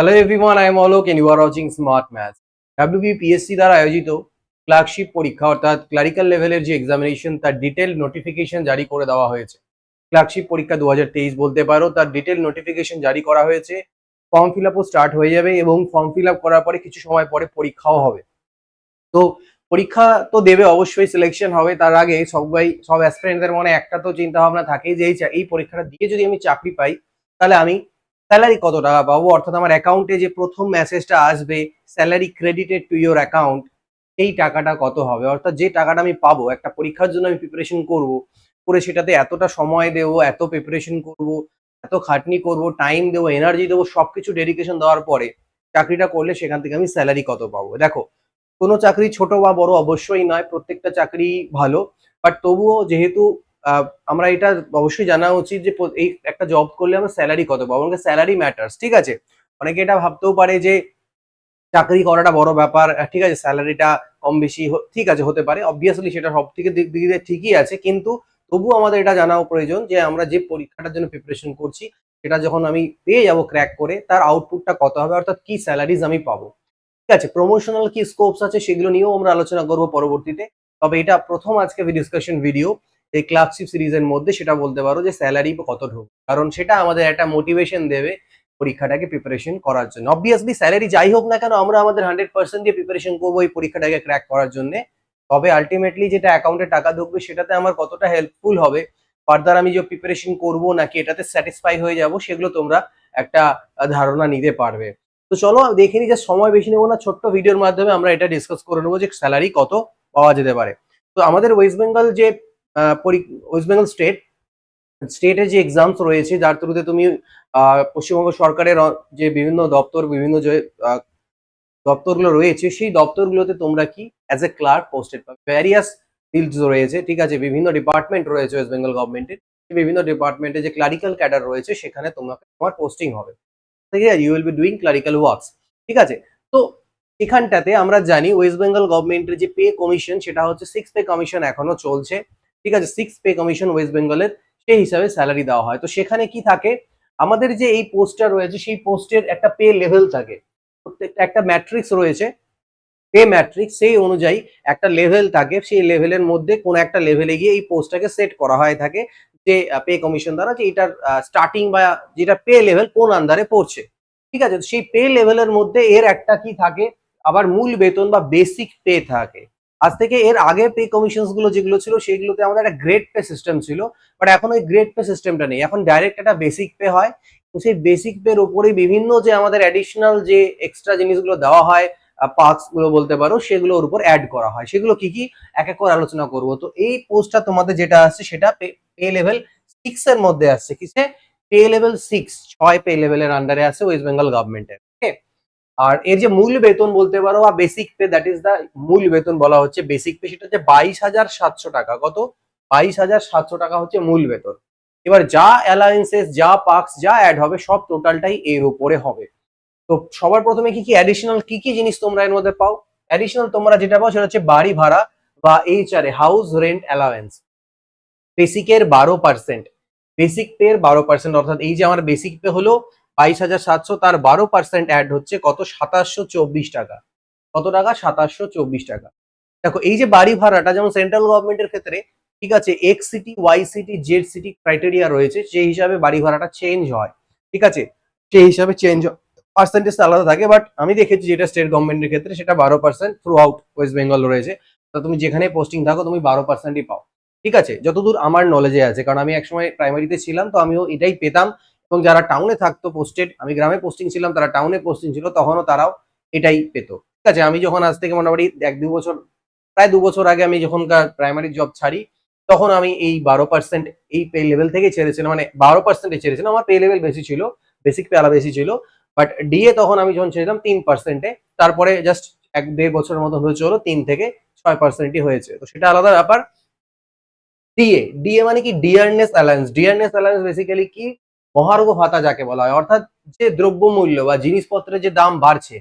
Hello everyone, I am Alok and you are watching Smart Maths. WBPSC দ্বারা আয়োজিত clerkship পরীক্ষা অর্থাৎ clerical লেভেলের যে এক্সামিনেশন তার ডিটেল নোটিফিকেশন জারি করে দেওয়া হয়েছে। ক্লার্কশিপ পরীক্ষা দুহাজার তেইশ বলতে পারো তার ডিটেল নোটিফিকেশন জারি করা হয়েছে। ফর্ম ফিল আপও স্টার্ট হয়ে যাবে এবং ফর্ম ফিল আপ করার পরে কিছু সময় পরে পরীক্ষাও হবে। তো পরীক্ষা তো দেবে অবশ্যই সিলেকশন হবে। তার আগে সবাই সব অ্যাসপিরেন্টদের মনে একটা তো চিন্তা ভাবনা থাকেই যে এই পরীক্ষাটা দিয়ে যদি আমি চাকরি পাই তাহলে আমি স্যালারি কত টাকা পাবো? অর্থাৎ আমার অ্যাকাউন্টে যে প্রথম মেসেজটা আসবে salary credited to your account এই টাকাটা কত হবে? অর্থাৎ যে টাকাটা আমি পাবো, একটা পরীক্ষার জন্য আমি প্রিপারেশন করব, করে সেটাতে এতটা সময় দেবো, এত প্রিপারেশন করব, এত খাটনি করব টাইম দেবো এনার্জি দেবো, সবকিছু ডেডিকেশন দেওয়ার পরে চাকরিটা করলে সেখান থেকে আমি স্যালারি কত পাবো? দেখো, কোনো চাকরি ছোট বা বড় অবশ্যই নয়, প্রত্যেকটা চাকরি ভালো বাট তবুও যেহেতু আমরা এটা অবশ্যই জানা উচিত যে এই একটা জব করলে আমরা স্যালারি কত পাবো? আমাকে স্যালারি ম্যাটার্স ঠিক আছে? অনেকে এটা ভাবতেও পারে যে চাকরি করাটা বড় ব্যাপার ঠিক আছে স্যালারিটা কম বেশি ঠিক আছে, হতে পারে। অবভিয়াসলি সেটা সব থেকে দিক দিক দিয়ে ঠিকই আছে, কিন্তু তবুও আমাদের এটা জানাও প্রয়োজন যে আমরা যে পরীক্ষাটার জন্য প্রিপারেশন করছি, সেটা যখন আমি পেয়ে যাব ক্র্যাক করে, তার আউটপুটটা কত হবে, অর্থাৎ কি স্যালারিজ আমি পাবো? ঠিক আছে প্রমোশনাল কি স্কোপস আছে সেগুলো নিয়েও আমরা আলোচনা করব পরবর্তীতে। তবে এটা প্রথম আজকে ডিসকাশন ভিডিও এই ক্লার্কশিপ সিরিজের মধ্যে সেটা বলতে পারো যে স্যালারি কত ঢুকবে কারণ সেটা আমাদের একটা মোটিভেশন দেবে পরীক্ষাটাকে প্রিপারেশন করার জন্য। অবভিয়াসলি স্যালারি যাই হোক না কেন, আমরা আমাদের হান্ড্রেড পার্সেন্ট দিয়ে প্রিপারেশন করব এই পরীক্ষাটাকে ক্র্যাক করার জন্য। তবে আলটিমেটলি যেটা অ্যাকাউন্টে টাকা ঢুকবে, সেটাতে আমার কতটা হেল্পফুল হবে ফার্দার আমি যে প্রিপারেশন করব নাকি এটাতে স্যাটিসফাই হয়ে যাব, সেগুলো তোমরা একটা ধারণা নিতে পারবে। তো চলো দেখে নি যে সময় বেশি নেব না, ছোট্ট ভিডিওর মাধ্যমে আমরা এটা ডিসকাস করে নেব যে স্যালারি কত পাওয়া যেতে পারে। তো আমাদের ওয়েস্ট বেঙ্গল যে ওয়েস্ট বেঙ্গল স্টেট স্টেটের যে এক্সামস রয়েছে, যার থ্রুতে তুমি পশ্চিমবঙ্গ সরকারের যে বিভিন্ন দপ্তর, বিভিন্ন যে দপ্তরগুলো রয়েছে, সেই দপ্তরগুলোতে তোমরা কি অ্যাজ এ ক্লার্ক পোস্টেড পাবে। ভ্যারিয়াস ফিল্ডস রয়েছে, ঠিক আছে, বিভিন্ন ডিপার্টমেন্ট রয়েছে ওয়েস্ট বেঙ্গল গভর্নমেন্টের বিভিন্ন ডিপার্টমেন্টে যে ক্লারিক্যাল ক্যাডার রয়েছে, সেখানে তোমাকে তোমার পোস্টিং হবে। ঠিক আছে you will be doing clerical works ঠিক আছে? তো এখানটাতে আমরা জানি ওয়েস্ট বেঙ্গল গভর্নমেন্টের যে পে কমিশন সেটা হচ্ছে সিক্স পে কমিশন এখনও চলছে। ঠিক আছে সিক্স পে কমিশন ওয়েস্ট বেঙ্গলের সেই হিসাবে স্যালারি দেওয়া হয়। তো সেখানে কি থাকে? আমাদের যে এই পোস্টটা রয়েছে, সেই পোস্টের একটা পে লেভেল থাকে। প্রত্যেকটা একটা ম্যাট্রিক্স রয়েছে। পে ম্যাট্রিক্স সেই অনুযায়ী একটা লেভেল থাকে। সেই লেভেলের মধ্যে কোন একটা লেভেলে গিয়ে এই পোস্টটাকে সেট করা হয় থাকে যে পে কমিশন দ্বারা যে এটার স্টার্টিং বা যেটা পে লেভেল কোন আন্ডারে পড়ছে। ঠিক আছে, সেই পে লেভেলের মধ্যে এর একটা কি থাকে? আবার মূল বেতন বা বেসিক পে থাকে। আজ থেকে এর আগে পে কমিশনগুলো যেগুলো ছিল, সেগুলোতে আমাদের একটা গ্রেড পে সিস্টেম ছিল। বাট এখন ওই গ্রেড পে সিস্টেমটা নেই। এখন ডাইরেক্ট একটা বেসিক পে হয়। তো সেই বেসিক পের উপরে বিভিন্ন যে আমাদের অ্যাডিশনাল যে এক্সট্রা জিনিসগুলো দেওয়া হয় পার্কসগুলো বলতে পারো, সেগুলোর উপর অ্যাড করা হয়। সেগুলো কি কি? এক এক করে আলোচনা করব। তো এই পোস্টটা তোমাদের যেটা আসছে, সেটা পে লেভেল সিক্স এর মধ্যে আসছে। কিসে? পে লেভেল সিক্স ছয় পে লেভেলের আন্ডারে আছে ওয়েস্ট বেঙ্গল গভর্নমেন্টের ওকে আর এর যে মূল বেতন বলতে পারো বা basic pay that is the মূল বেতন বলা হচ্ছে। বেসিক পে সেটা হচ্ছে বাইশ হাজার সাতশো টাকা। কত? বাইশ হাজার সাতশো টাকা হচ্ছে মূল বেতন। এবার যা অ্যালায়েন্সেস যা পার্কস যা অ্যাড হবে, সব টোটালটাই এর উপরে হবে। তো সবার প্রথমে কি কি অ্যাডিশনাল কি কি জিনিস তোমরা এর মধ্যে পাও? অ্যাডিশনাল তোমরা যেটা পাও সেটা হচ্ছে বাড়ি ভাড়া বা এইচআরএ হাউস রেন্ট অ্যালাওয়েন্স বেসিকের বারো পার্সেন্ট বেসিক পে এর বারো পার্সেন্ট অর্থাৎ এই যে আমার বেসিক পে হলো বাইশ হাজার সাতশো, তার বারো পার্সেন্ট অ্যাড হচ্ছে কত? সাতাশশো চব্বিশ টাকা। কত টাকা? সাতাশশো চব্বিশ টাকা। দেখো, এই যে বাড়ি ভাড়াটা, যেমন সেন্ট্রাল গভর্নমেন্টের ক্ষেত্রে, ঠিক আছে X city Y city Z city criteria রয়েছে, সেই হিসাবে বাড়ি ভাড়াটা চেঞ্জ হয়। ঠিক আছে? সেই হিসাবে চেঞ্জ পার্সেন্টেজ আলাদা থাকে বাট আমি দেখেছি যেটা স্টেট গভর্নমেন্টের ক্ষেত্রে, সেটা বারো percent throughout West Bengal রয়েছে। তো তুমি যেখানে পোস্টিং থাকো, তুমি বারো পার্সেন্টই পাও। ঠিক আছে? যতদূর আমার নলেজে আছে, কারণ আমি একসময় প্রাইমারিতে ছিলাম, তো আমিও এটাই পেতাম এবং যারা টাউনে থাকতো পোস্টেড আমি গ্রামে পোস্টিং ছিলাম, তারা টাউনে পোস্টিং ছিল, তখনও তারাও এটাই পেতো। ঠিক আছে, আমি যখন আজ থেকে মোটামুটি এক দু বছর, প্রায় দু বছর আগে আমি যখনকার প্রাইমারি জব ছাড়ি, তখন আমি এই বারো পার্সেন্ট এই পে লেভেল থেকে ছেড়েছিলাম মানে বারো পার্সেন্টে ছেড়েছিলাম, আমার পে লেভেল বেশি ছিল বেসিক পে আলাদা বেশি ছিল বাট ডিএ তখন আমি যখন ছেড়েছিলাম তিন পার্সেন্টে তারপরে জাস্ট এক দেড় বছরের মতো হয়েছে হলো তিন থেকে ছয় পার্সেন্টই হয়েছে। তো সেটা আলাদা ব্যাপার। ডিএ ডিএ মানে কি? Dearness allowance dearness allowance basically কি? মহার্ঘ ভাতা যাকে বলা হয়, অর্থাৎ যে দ্রব্যমূল্য বা জিনিসপত্রের যে দাম বাড়ছে,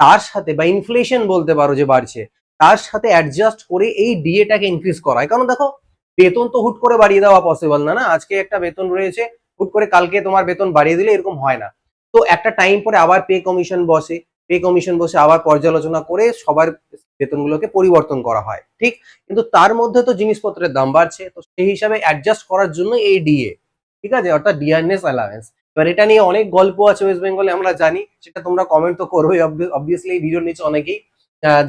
তার সাথে বা ইনফ্লেশন বলতে পারো যে বাড়ছে, তার সাথে অ্যাডজাস্ট করে এই ডিএটাকে ইনক্রিজ করা হয়। কারণ দেখো, বেতন তো হুট করে বাড়িয়ে দেওয়া পসিবল না না? আজকে একটা বেতন রয়েছে, হুট করে কালকে তোমার বেতন বাড়িয়ে দিলে এরকম হয় না। তো একটা টাইম পরে আবার পে কমিশন বসে পে কমিশন বসে আবার পর্যালোচনা করে সবার বেতনগুলোকে পরিবর্তন করা হয়, ঠিক? কিন্তু তার মধ্যে তো জিনিসপত্রের দাম বাড়ছে, তো সেই হিসাবে অ্যাডজাস্ট করার জন্য এই ডিএ ঠিক আছে? অর্থাৎ ডিআরনেস অ্যালাওয়েন্স এবার এটা নিয়ে অনেক গল্প আছে ওয়েস্ট বেঙ্গলে আমরা জানি, সেটা তোমরা কমেন্ট তো করবোই অবভিয়াসলি ভিডিওর নিচে অনেকেই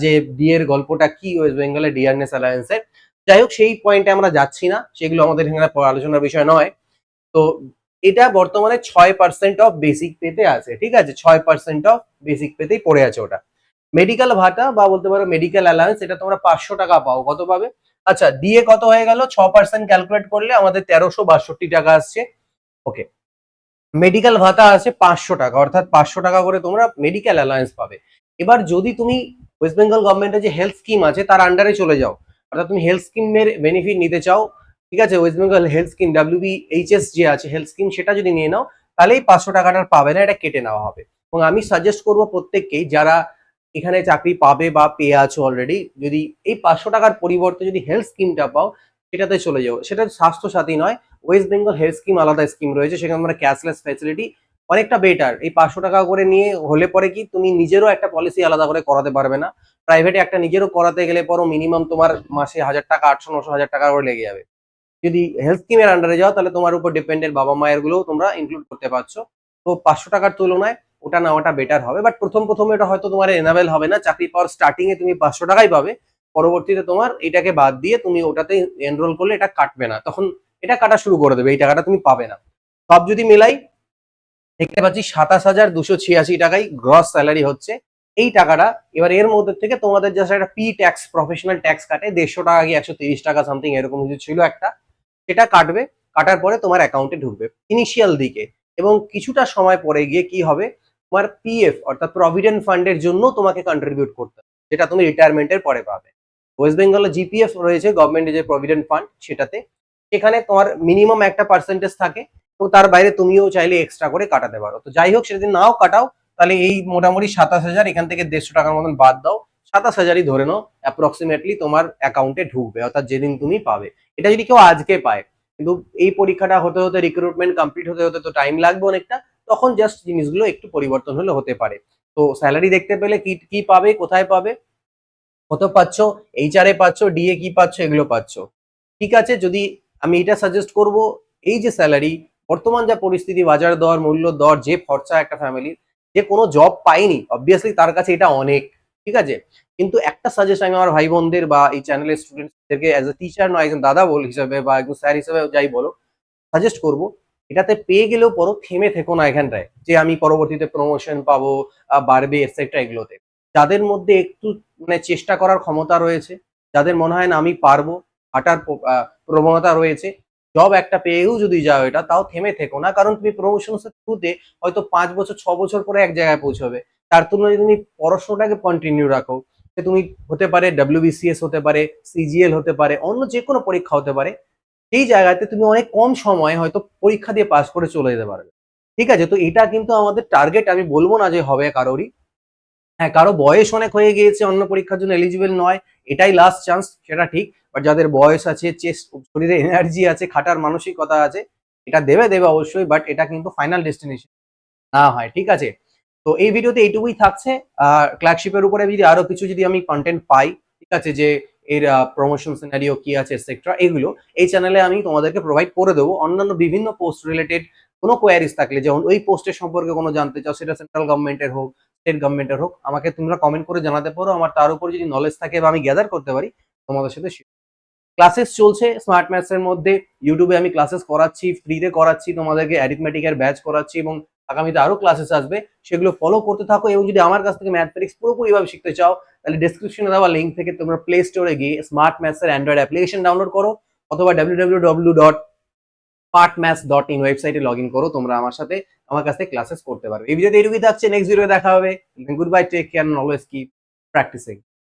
যে ডিএর গল্পটা কি ওয়েস্ট বেঙ্গলে ডিআরনেস অ্যালায়েন্সের যাই হোক, সেই পয়েন্টে আমরা যাচ্ছি না, সেগুলো আমাদের এখানে আলোচনার বিষয় নয়। তো এটা বর্তমানে ছয় পার্সেন্ট অফ বেসিক পেতে আছে, ঠিক আছে? ছয় পার্সেন্ট অফ বেসিক পেতেই পড়ে আছে ওটা। মেডিকেল ভাতা বা বলতে পারো মেডিকেল অ্যালায়েন্স এটা তোমরা পাঁচশো টাকা পাও। কত পাবে? আচ্ছা ডিএ কত হয়ে গেল? ছ পার্সেন্ট ক্যালকুলেট করলে আমাদের তেরোশো বাষট্টি টাকা আসছে। ওকে মেডিকেল ভাতা আছে পাঁচশো টাকা, অর্থাৎ পাঁচশো টাকা করে তোমরা মেডিকেল অ্যালায়েন্স পাবে। এবার যদি তুমি ওয়েস্ট বেঙ্গল গভর্নমেন্টের যে হেলথ স্কিম আছে, তার আন্ডারে চলে যাও, অর্থাৎ তুমি হেলথ স্কিমের বেনিফিট নিতে চাও, ঠিক আছে? West Bengal health scheme WB HS যে আছে হেলথ স্কিম সেটা যদি নিয়ে নাও, তাহলেই পাঁচশো টাকাটা পাবে না, এটা কেটে নেওয়া হবে। এবং আমি সাজেস্ট করব প্রত্যেককেই, যারা এখানে চাকরি পাবে বা পেয়ে আছো অলরেডি যদি এই পাঁচশো টাকার পরিবর্তে যদি হেলথ স্কিমটা পাও, সেটাতে চলে যাও সেটা স্বাস্থ্য সাথী নয় ওয়েস্ট বেঙ্গল হেলথ স্কিম আলাদা স্কিম রয়েছে, সেখানে আমরা ক্যাশলেস ফ্যাসিলিটি অনেকটা বেটার এই পাঁচশো টাকা করে নিয়ে হলে পরে কি তুমি নিজেরও একটা পলিসি আলাদা করে করাতে পারবে না। প্রাইভেটে একটা নিজেরও করাতে গেলে পরও মিনিমাম তোমার মাসে হাজার টাকা, আটশো, নশো হাজার টাকা করে লেগে যাবে। যদি হেলথ স্কিমের আন্ডারে যাও, তাহলে তোমার উপর ডিপেন্ডেন্ট বাবা মায়ের গুলোও তোমরা ইনক্লুড করতে পারছ। তো পাঁচশো টাকার তুলনায় ওটা নেওয়াটা বেটার হবে। বাট প্রথম প্রথমে এটা হয়তো তোমার এনাবেল হবে না। চাকরি পাওয়ার স্টার্টিং এ তুমি পাঁচশো টাকাই পাবে। পরবর্তীতে তোমার এটাকে বাদ দিয়ে তুমি ওটাতে এনরোল করলে এটা কাটবে না। তখন এটা কাটা শুরু করে দেবে। এই টাকাটা তুমি পাবে না। সব যদি মিলাই, দেখতে পাচ্ছি সাতাশ হাজার দুশো ছিয়াশি টাকাই গ্রস স্যালারি হচ্ছে। এই টাকাটা এবার এর মধ্যে থেকে তোমাদের জাস্ট একটা পি ট্যাক্স প্রফেশনাল ট্যাক্স কাটে। দেড়শো টাকা কি একশো তিরিশ টাকা সামথিং এরকম কিছু ছিল একটা। সেটা কাটবে। কাটার পরে তোমার অ্যাকাউন্টে ঢুকবে। ইনিশিয়াল দিকে। এবং কিছুটা সময় পরে গিয়ে কি হবে? তোমার পিএফ অর্থাৎ প্রভিডেন্ট ফান্ডের জন্য তোমাকে কন্ট্রিবিউট করতে যেটা তুমি রিটায়ারমেন্টের পরে পাবে। ওয়েস্ট বেঙ্গলে জিপিএফ রয়েছে গভর্নমেন্টের যে প্রভিডেন্ট ফান্ড সেটাতে। সেখানে তোমার মিনিমাম একটা পার্সেন্টেজ থাকে, এবং তার বাইরে তুমিও চাইলে এক্সট্রা করে কাটাতে পারো। তো যাই হোক সেটা নাও কাটাও, তাহলে এই মোটামুটি সাতাশ হাজার, এখান থেকে দেড়শো টাকার মতন বাদ দাও। সাতাশ হাজারই ধরে নাও অ্যাপ্রক্সিমেটলি তোমার অ্যাকাউন্টে ঢুকবে, অর্থাৎ যেদিন তুমি পাবে। এটা যদি কেউ আজকে পায়, কিন্তু এই পরীক্ষাটা হতে হতে রিক্রুটমেন্ট কমপ্লিট হতে হতে তো টাইম লাগবে অনেকটা। তখন জাস্ট জিনিসগুলো একটু পরিবর্তন হলে হতে পারে। তো স্যালারি দেখতে পেলে কি কি পাবে, কোথায় পাবে? কত পাচ্ছ? এইচআরএ পাচ্ছ ডিএ কি পাচ্ছ, এগুলো পাচ্ছ। ঠিক আছে, যদি আমি এটা সাজেস্ট করব, এই যে স্যালারি বর্তমান যা পরিস্থিতি, বাজার দর, মূল্য দর, যে খরচা একটা ফ্যামিলির যে কোনো জব পায়নি অবভিয়াসলি তার কাছে এটা অনেক, ঠিক আছে? কিন্তু একটা সাজেস্ট আমি আমার ভাই বোনদের বা এই চ্যানেলের স্টুডেন্টদেরকে অ্যাজ এ টিচার নয় একজন দাদা বল হিসাবে বা একজন স্যার হিসাবে যাই বলো সাজেস্ট করব এটাতে পেয়ে গেলেও পরও থেমে থেকো না এখানটায় যে আমি পরবর্তীতে প্রমোশন পাবো বাড়বে এটসেট্রা এগুলোতে। যাদের মধ্যে একটু মানে চেষ্টা করার ক্ষমতা রয়েছে, যাদের মনে হয় না আমি পারব, হাঁটার প্রবণতা রয়েছে জব একটা পেয়েও যদি যাও এটা, তাও থেমে থেকো না। কারণ তুমি প্রমোশন থ্রুতে হয়তো পাঁচ বছর, ছ বছর পরে এক জায়গায় পৌঁছবে। তার তুলনায় তুমি পড়াশোনাটাকে কন্টিনিউ রাখো। তুমি হতে পারে ডাব্লিউবিসিএস হতে পারে সিজিএল হতে পারে, অন্য যে কোনো পরীক্ষা হতে পারে সেই জায়গাতে তুমি অনেক কম সময়ে হয়তো পরীক্ষা দিয়ে পাস করে চলে যেতে পারবে। ঠিক আছে? তো এটা কিন্তু আমাদের টার্গেট আমি বলব না যে হবে কারোরই। হ্যাঁ কারও বয়স অনেক হয়ে গিয়েছে, অন্য পরীক্ষার জন্য এলিজিবল নয়, এটাই লাস্ট চান্স সেটা ঠিক। বাট যাদের বয়স আছে চেস্ট শরীরে এনার্জি আছে, খাটার মানসিকতা আছে, এটা দেবে দেবে অবশ্যই বাট এটা কিন্তু ফাইনাল ডেস্টিনেশন না হয়, ঠিক আছে? তো এই ভিডিওতে এইটুকুই থাকছে। আর ক্লার্কশিপের উপরে যদি আরও কিছু যদি আমি কন্টেন্ট পাই, ঠিক আছে? যে এর প্রমোশন সিনারিও কি আছে এটসেট্রা এগুলো এই চ্যানেলে আমি তোমাদেরকে প্রোভাইড করে দেবো। অন্যান্য বিভিন্ন পোস্ট রিলেটেড কোনো কোয়ারিজ থাকলে, যেমন ওই পোস্টের সম্পর্কে কোনো জানতে চাও, সেটা সেন্ট্রাল গভর্নমেন্টের হোক স্টেট গভর্নমেন্টের হোক, আমাকে তোমরা কমেন্ট করে জানাতে পারো। আমার তার উপর যদি নলেজ থাকে বা আমি গ্যাদার করতে পারি, তোমাদের সাথে ক্লাসেস চলছে স্মার্ট ম্যাথস এর মধ্যে ইউটিউবে আমি ক্লাসেস করাচ্ছি ফ্রিতে করাচ্ছি তোমাদেরকে অ্যারিথমেটিকের ব্যাচ করাচ্ছি এবং আগামীতে আরও ক্লাসেস আসবে, সেগুলো ফলো করতে থাকো এবং যদি আমার কাছ থেকে ম্যাথমেটিক্স পুরোপুরি ভাবে শিখতে চাও, তাহলে ডিসক্রিপশনে দেওয়া লিঙ্ক থেকে তোমরা প্লে স্টোরে গিয়ে স্মার্ট ম্যাথস এর অ্যান্ড্রয়েড অ্যাপ্লিকেশন ডাউনলোড করো অথবা ডাব্লিউ ডট পার্টম্যাথস ডট ইন ওয়েবসাইটে লগ ইন করো, তোমরা আমার সাথে আমার কাছ থেকে ক্লাসেস করতে পারো। এই ভিডিওতে এইটুকুই থাকছে নেক্সট ভিডিও দেখা হবে। Good bye take care always keep practising